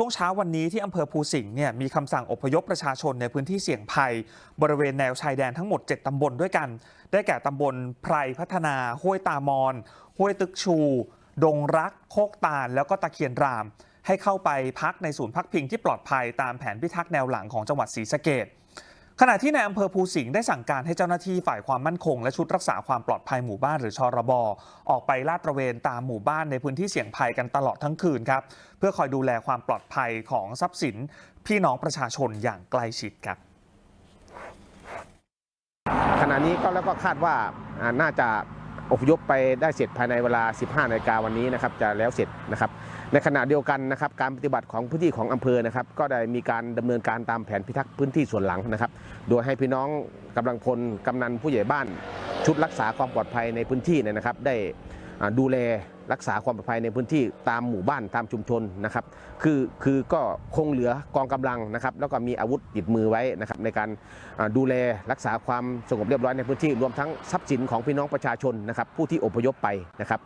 ช่วงเช้าวันนี้ที่อำเภอภูสิงห์เนี่ยมีคำสั่งอพยพประชาชนในพื้นที่เสี่ยงภัย บริเวณแนวชายแดนทั้งหมด 7 ตำบลด้วยกัน ได้แก่ตำบลไพรพัฒนา ห้วยตามอน ห้วยตึกชู ดงรัก โคกตาล แล้วก็ตะเคียนราม ให้เข้าไปพักในศูนย์พักพิงที่ปลอดภัยตามแผนพิทักษ์แนวหลังของจังหวัดศรีสะเกด ขณะที่ในอำเภอภูสิงห์ได้สั่งการให้เจ้าหน้าที่ฝ่ายความมั่นคง และชุดรักษาความปลอดภัยหมู่บ้านหรือชรบออกไปลาดตระเวนตามหมู่บ้านในพื้นที่เสี่ยงภัยกันตลอดทั้งคืนครับ เพื่อคอยดูแลความปลอดภัยของทรัพย์สิน พี่น้องประชาชนอย่างใกล้ชิดครับขณะนี้ก็แล้วก็คาดว่าน่าจะ อพยพไปได้เสร็จภายในเวลา 15นาฬิกาวันนี้นะครับจะแล้วเสร็จนะครับ ในขณะเดียวกันนะครับการปฏิบัติของพื้นที่ของอำเภอนะครับ ก็ได้มีการดำเนินการตามแผนพิทักษ์พื้นที่ส่วนหลังนะครับ โดยให้พี่น้องกำลังพลกำนันผู้ใหญ่บ้าน ชุดรักษาความปลอดภัยในพื้นที่เนี่ยนะครับ ได้ ดูแลรักษาความปลอดภัยในพื้นที่ตามหมู่บ้านตามชุมชนนะครับ คือคือก็คงเหลือกองกำลังนะครับ แล้วก็มีอาวุธติดมือไว้นะครับในการดูแลรักษาความสงบเรียบร้อยในพื้นที่รวมทั้งทรัพย์สินของพี่น้องประชาชนนะครับผู้ที่อพยพไปนะครับ